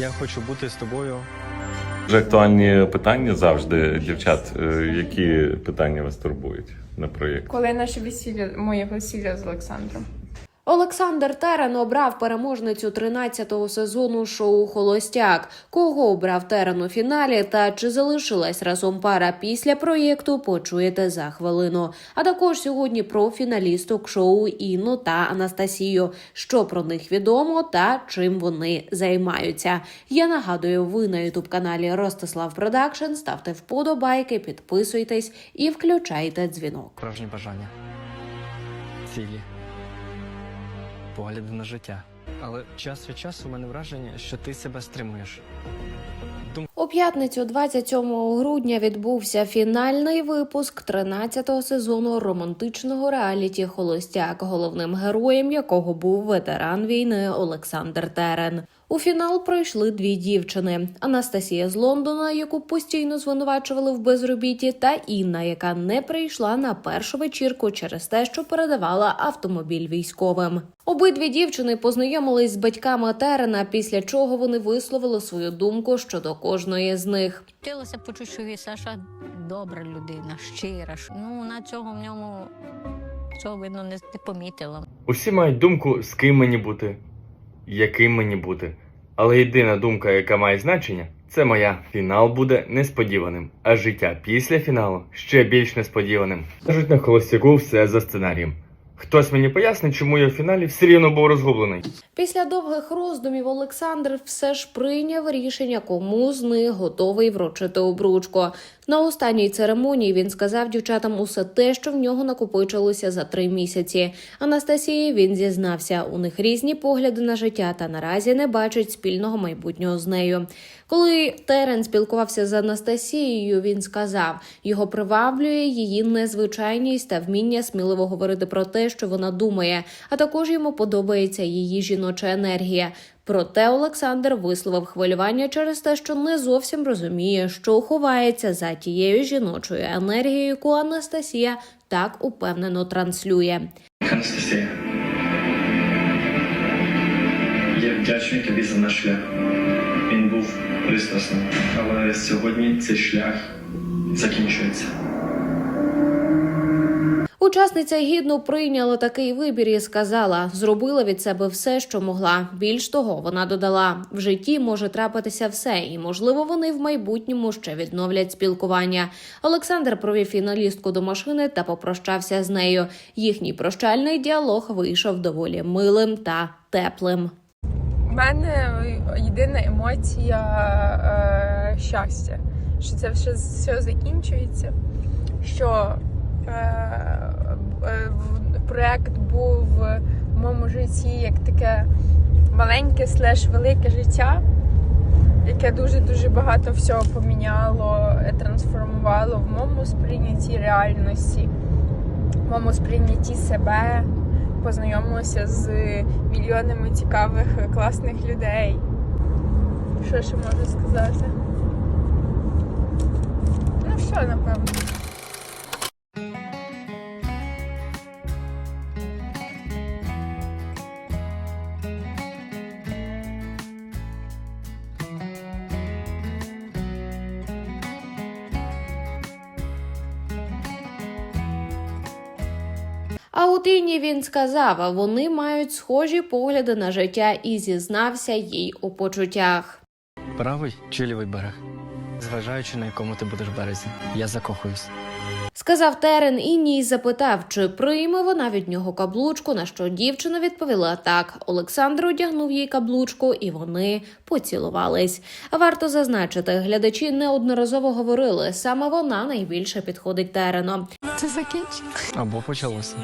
Я хочу бути з тобою. Дуже актуальні питання завжди, дівчат. Е, Які питання вас турбують на проєкт? Коли наше весілля, моє весілля з Олександром? Олександр Терен обрав переможницю 13-го сезону шоу Холостяк. Кого обрав Терен у фіналі та чи залишилась разом пара після проєкту, почуєте за хвилину. А також сьогодні про фіналісток шоу Інну та Анастасію, що про них відомо та чим вони займаються. Я нагадую, ви на ютуб каналі Ростислав Продакшн. Ставте вподобайки, підписуйтесь і включайте дзвінок. Справжні бажання. Цілі. Погляди на життя. Але час від часу у мене враження, що ти себе стримуєш. У п'ятницю, 27 грудня, відбувся фінальний випуск 13-го сезону романтичного реаліті Холостяк, головним героєм якого був ветеран війни Олександр Терен. У фінал пройшли дві дівчини: Анастасія з Лондона, яку постійно звинувачували в безробітті, та Інна, яка не прийшла на першу вечірку через те, що передавала автомобіль військовим. Обидві дівчини познайомились з батьками Терена, після чого вони висловили свою думку щодо кожної з них. Хотілося почути, що Саша добра людина, щира. Ну, вона цього в ньому цього видно не, не помітила. Усі мають думку, з ким мені бути, яким мені бути. Але єдина думка, яка має значення, це моя. Фінал буде несподіваним, а життя після фіналу ще більш несподіваним. Кажуть на холостяку все за сценарієм. Хтось мені пояснить, чому я в фіналі все рівно був розгублений. Після довгих роздумів Олександр все ж прийняв рішення, кому з них готовий вручити обручку. На останній церемонії він сказав дівчатам усе те, що в нього накопичилося за три місяці. Анастасії він зізнався, у них різні погляди на життя та наразі не бачить спільного майбутнього з нею. Коли Терен спілкувався з Анастасією, він сказав, його приваблює її незвичайність та вміння сміливо говорити про те, що вона думає, а також йому подобається її жіноча енергія. Проте Олександр висловив хвилювання через те, що не зовсім розуміє, що ховається за тією жіночою енергією, яку Анастасія так упевнено транслює. Анастасія. Я вдячний тобі за наш шлях. Він був пристрасним, але сьогодні цей шлях закінчується. Учасниця гідно прийняла такий вибір і сказала, зробила від себе все, що могла. Більш того, вона додала: в житті може трапитися все, і можливо, вони в майбутньому ще відновлять спілкування. Олександр провів фіналістку до машини та попрощався з нею. Їхній прощальний діалог вийшов доволі милим та теплим. У мене єдина емоція е, щастя, що це все, все закінчується. Що е, проект був в моєму житті як таке маленьке слеш велике життя, яке дуже-дуже багато всього поміняло, е, трансформувало в моєму сприйнятті реальності, в моєму сприйнятті себе познайомилася з мільйонами цікавих, класних людей. Що ще можу сказати? Ну, все, напевно. А у тині він сказав, вони мають схожі погляди на життя і зізнався їй у почуттях. Правий чи лівий берег? Зважаючи на якому ти будеш березі, я закохуюсь. Сказав Терен і ній запитав, чи прийме вона від нього каблучку, на що дівчина відповіла так. Олександр одягнув їй каблучку, і вони поцілувались. Варто зазначити, глядачі неодноразово говорили, саме вона найбільше підходить Терену. Це закінчено. Або почалося.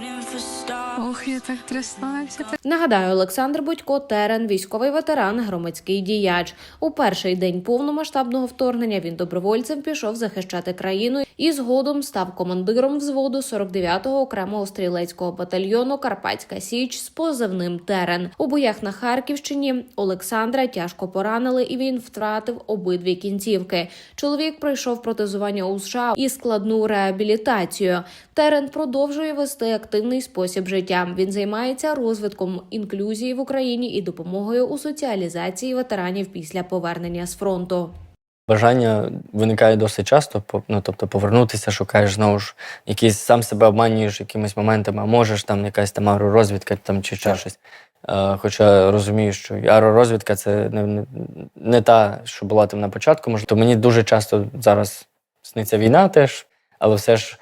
Ох, я так тряслася. Нагадаю, Олександр Будько Терен, військовий ветеран, громадський діяч. У перший день повномасштабного вторгнення він добровольцем пішов захищати країну і згодом став командиром взводу 49-го окремого стрілецького батальйону Карпатська Січ з позивним Терен. У боях на Харківщині Олександра тяжко поранили, і він втратив обидві кінцівки. Чоловік пройшов протезування у США і складну реабілітацію. Терен продовжує вести активний спосіб життя. Життя. Він займається розвитком інклюзії в Україні і допомогою у соціалізації ветеранів після повернення з фронту. Бажання виникає досить часто, по- ну, тобто повернутися, шукаєш знову ж якісь сам себе обманюєш якимись моментами, а можеш там якась там аеророзвідка там, чи ще щось. Е, хоча розумію, що і аеророзвідка це не, не, не та, що була там на початку. Може, то мені дуже часто зараз сниться війна теж, але все ж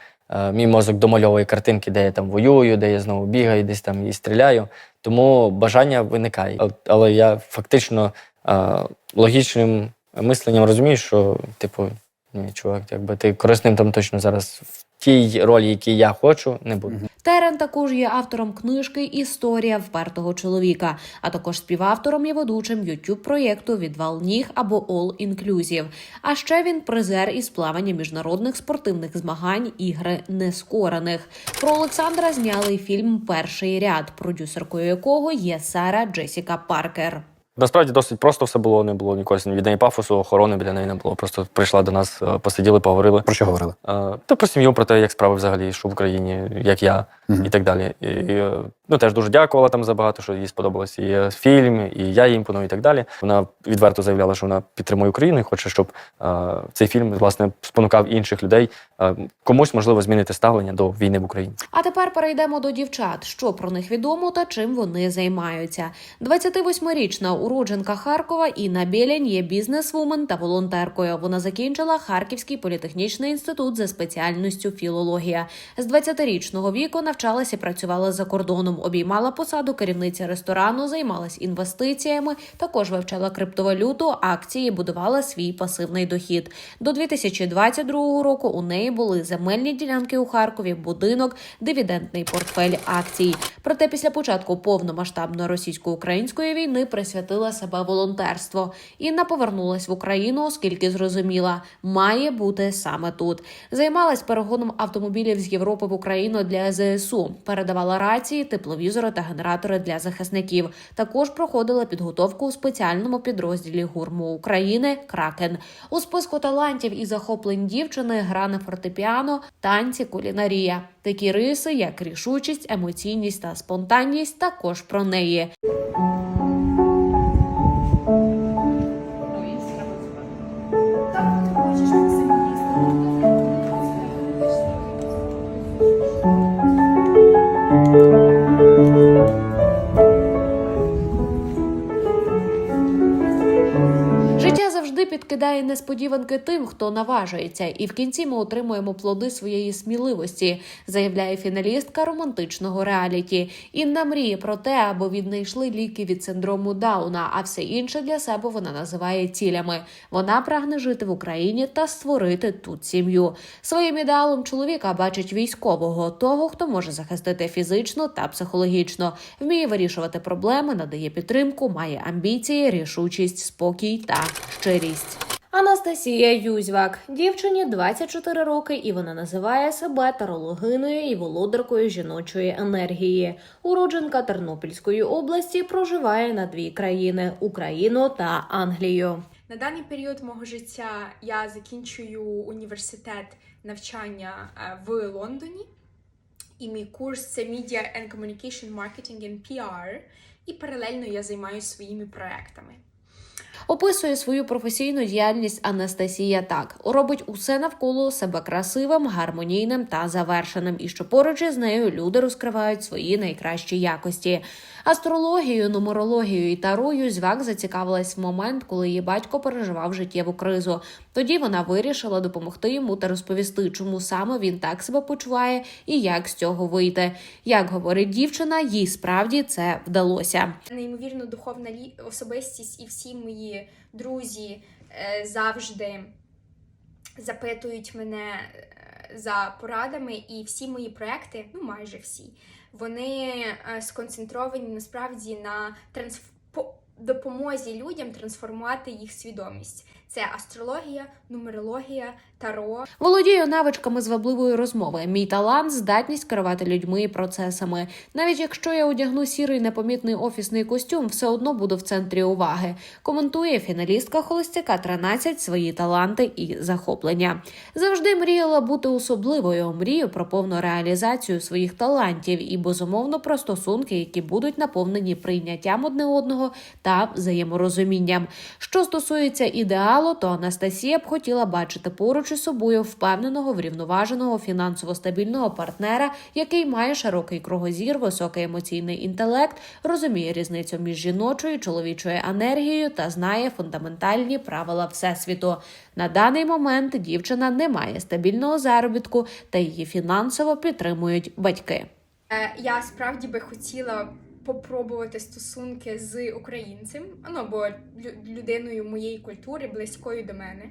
мій мозок домальовує картинки, де я там воюю, де я знову бігаю, десь там і стріляю. Тому бажання виникає. Але я фактично е, логічним мисленням розумію, що, типу, ні, чувак, якби ти корисним там точно зараз в тій ролі, якій я хочу, не буду. Терен також є автором книжки Історія впертого чоловіка, а також співавтором і ведучим youtube проєкту Відвал ніг або All Inclusive. А ще він призер із плавання міжнародних спортивних змагань ігри нескорених. Про Олександра зняли фільм Перший ряд, продюсеркою якого є Сара Джесіка Паркер. Насправді досить просто все було, не було ніколи від неї пафосу, охорони біля неї не було. Просто прийшла до нас, е, посиділи, поговорили. Про що говорили? Е, Та про сім'ю, про те, як справи взагалі, що в Україні, як я Мгм. і так далі. І, і, е, ну, теж дуже дякувала там за багато, що їй сподобалось і фільм, і я їй імпоную, і так далі. Вона відверто заявляла, що вона підтримує Україну і хоче, щоб е, цей фільм власне спонукав інших людей е, комусь можливо змінити ставлення до війни в Україні. А тепер перейдемо до дівчат. Що про них відомо та чим вони займаються. 28-річна уродженка Харкова Інна Білянь є бізнесвумен та волонтеркою. Вона закінчила Харківський політехнічний інститут за спеціальністю філологія. З 20-річного віку навчалася і працювала за кордоном. Обіймала посаду керівниці ресторану, займалась інвестиціями, також вивчала криптовалюту, акції, будувала свій пасивний дохід. До 2022 року у неї були земельні ділянки у Харкові, будинок, дивідендний портфель акцій. Проте після початку повномасштабної російсько-української війни присвятила себе волонтерству. Інна повернулась в Україну, оскільки зрозуміла, має бути саме тут. Займалась перегоном автомобілів з Європи в Україну для ЗСУ, передавала рації, тепловізори та генератори для захисників. Також проходила підготовку у спеціальному підрозділі гурму України Кракен. У списку талантів і захоплень дівчини гра на фортепіано, танці, кулінарія. Такі риси, як рішучість, емоційність та спонтанність, також про неї. Завжди несподіванки тим, хто наважується, і в кінці ми отримуємо плоди своєї сміливості, заявляє фіналістка романтичного реаліті. Інна мріє про те, аби віднайшли ліки від синдрому Дауна, а все інше для себе вона називає цілями. Вона прагне жити в Україні та створити тут сім'ю. Своїм ідеалом чоловіка бачить військового, того, хто може захистити фізично та психологічно, вміє вирішувати проблеми, надає підтримку, має амбіції, рішучість, спокій та щирість. Анастасія Юзьвак дівчині 24 роки, і вона називає себе тарологиною і володаркою жіночої енергії. Уродженка Тернопільської області проживає на дві країни Україну та Англію. На даний період мого життя я закінчую університет навчання е, в Лондоні. І мій курс це Media and Communication Marketing and PR. І паралельно я займаюся своїми проектами. Описує свою професійну діяльність Анастасія так: робить усе навколо себе красивим, гармонійним та завершеним, і що поруч із нею люди розкривають свої найкращі якості. Астрологією, нумерологією і тарою звак зацікавилась в момент, коли її батько переживав життєву кризу. Тоді вона вирішила допомогти йому та розповісти, чому саме він так себе почуває і як з цього вийти. Як говорить дівчина, їй справді це вдалося. Неймовірно духовна особистість, і всі мої друзі е, завжди запитують мене за порадами, і всі мої проекти, ну майже всі, вони е, сконцентровані насправді на трансф... по- допомозі людям трансформувати їх свідомість. Це астрологія, нумерологія, таро. Володію навичками звабливої розмови. Мій талант здатність керувати людьми і процесами. Навіть якщо я одягну сірий непомітний офісний костюм, все одно буду в центрі уваги. Коментує фіналістка Холостяка 13 свої таланти і захоплення. Завжди мріяла бути особливою. Мрію про повну реалізацію своїх талантів і безумовно про стосунки, які будуть наповнені прийняттям одне одного та взаєморозумінням. Що стосується ідеалу, то Анастасія б хотіла бачити поруч із собою впевненого, врівноваженого, фінансово стабільного партнера, який має широкий кругозір, високий емоційний інтелект, розуміє різницю між жіночою і чоловічою енергією та знає фундаментальні правила всесвіту. На даний момент дівчина не має стабільного заробітку та її фінансово підтримують батьки. Е, Я справді би хотіла попробувати стосунки з українцем, ну або людиною моєї культури, близькою до мене.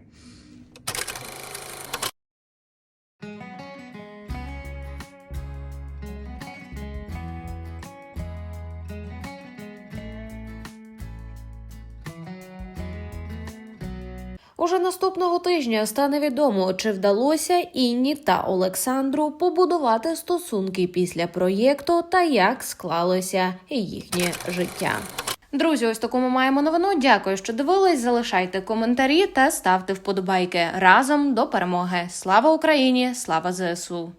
Уже наступного тижня стане відомо, чи вдалося Інні та Олександру побудувати стосунки після проєкту та як склалося їхнє життя. Друзі, ось таку ми маємо новину. Дякую, що дивились. Залишайте коментарі та ставте вподобайки разом до перемоги. Слава Україні! Слава ЗСУ!